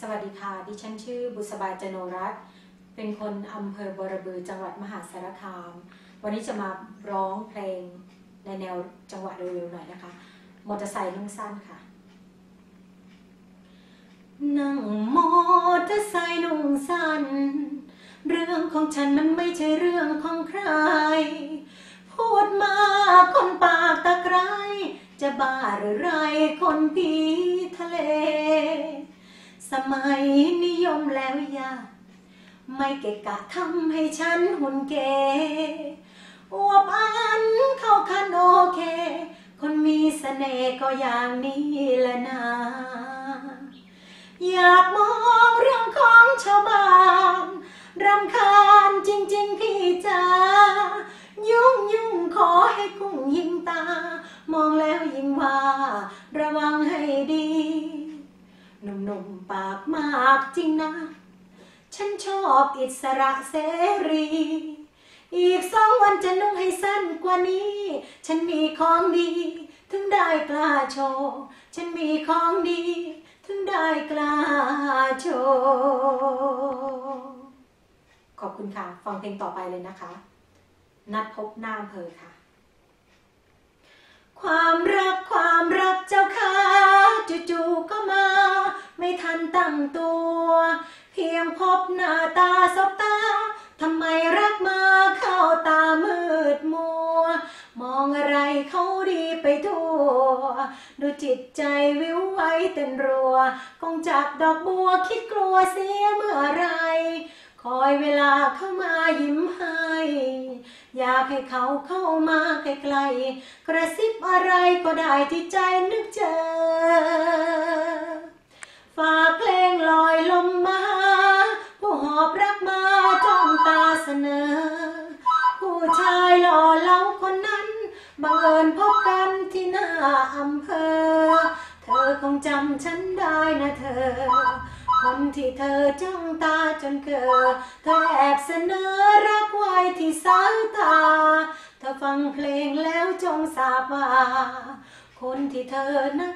สวัสดีค่ะ ดิฉันชื่อบุษบาจโนรัตเป็นคนอำเภอบรบือจังหวัดมหาสารคาม วันนี้จะมาร้องเพลงในแนวจังหวะเร็วๆหน่อยนะคะ มอเตอร์ไซค์นุ่งสั้นค่ะ นั่งมอเตอร์ไซค์นุ่งสั้น เรื่องของฉันมันไม่ใช่เรื่องของใคร พูดมาคนปากตะไคร้จะบ้าหรือไรคนผีทะเล สมัยนิยมแล้วยาไม่เกะกะทำให้ฉันหุ่นเกอวบอันเข้าคันโอเค คนมีเสน่ห์ก็อย่างนี้แหละนะอยากมองเรื่องของชาวบ้านรำคา มปากมากจริงนะ ฉันชอบอิสระเสรี อีกสองวันจะนุ่งให้สั้นกว่านี้ ฉันมีของดี ถึงได้กล้าโชว์ ฉันมีของดี ถึงได้กล้าโชว์ขอบคุณค่ะ ฟังเพลงต่อไปเลยนะคะ นัดพบหน้าอำเภอค่ะ ความรักความรักเจ้าค่ะ ตัว เพียงพบหน้าตาสบตาทำไมรักมาเข้าตามืดมัว มองอะไรเขาดีไปทั่ว ดูจิตใจวิวไวเต้นรัวคงจากดอกบัวคิดกลัวเสียเมื่อไร คอยเวลาเข้ามายิ้มให้ อยากให้เขาเข้ามาใกล้ๆกระซิบอะไรก็ได้ที่ใจนึกเจอ นอ ผู้ชายหล่อเหลาคนนั้น บังเอิญพบกันที่หน้าอำเภอ เธอคงจำฉันได้นะเธอ คนที่เธอจ้องตาจนเกิดเธอแอบเสนอรักไว้ที่สายตา เธอฟังเพลงแล้วจงทราบว่าคนที่เธอนัก